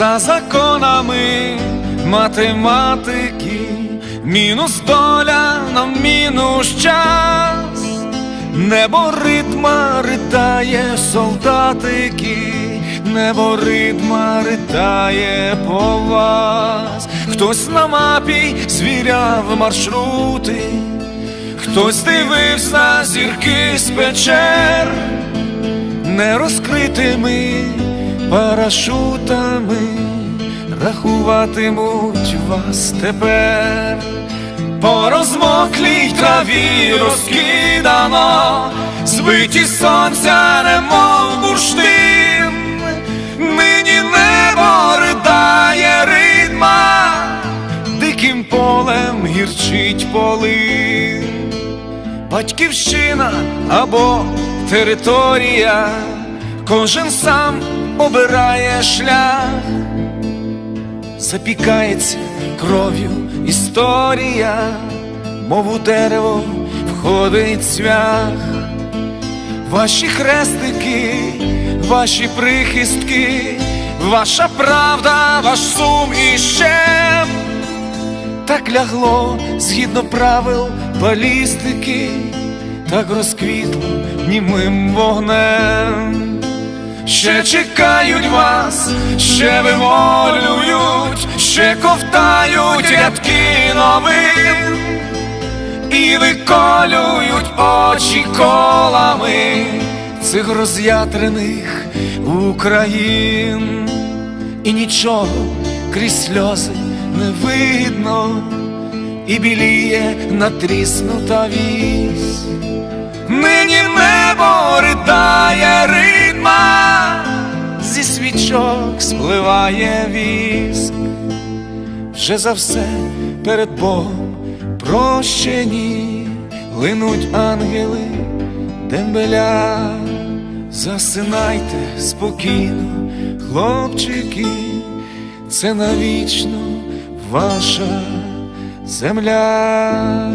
за законами математики, мінус доля на мінус час, небо ритма ритає солдатики, небо ритма ритає по вас, хтось на мапі звіряв маршрути, хтось дивився зірки з печер. Нерозкритими парашутами рахуватимуть вас тепер. По розмоклій траві розкидано, збиті сонця, немов бурштин, нині небо ридає ритма, диким полем гірчить полин батьківщина або територія, кожен сам обирає шлях, запікається кров'ю історія, мов у дерево входить цвях, ваші хрестики, ваші прихистки, ваша правда, ваш сум і щем так лягло згідно правил балістики, так розквітло німим вогнем. Ще чекають вас, ще вимолюють, ще ковтають рядки новин і виколюють очі колами цих роз'ятрених Україн, і нічого крізь сльози не видно, і біліє натріснута вісь. Нині небо ридає спливає віск, вже за все перед Богом прощені линуть ангели дембеля. Засинайте спокійно, хлопчики, це навічно ваша земля.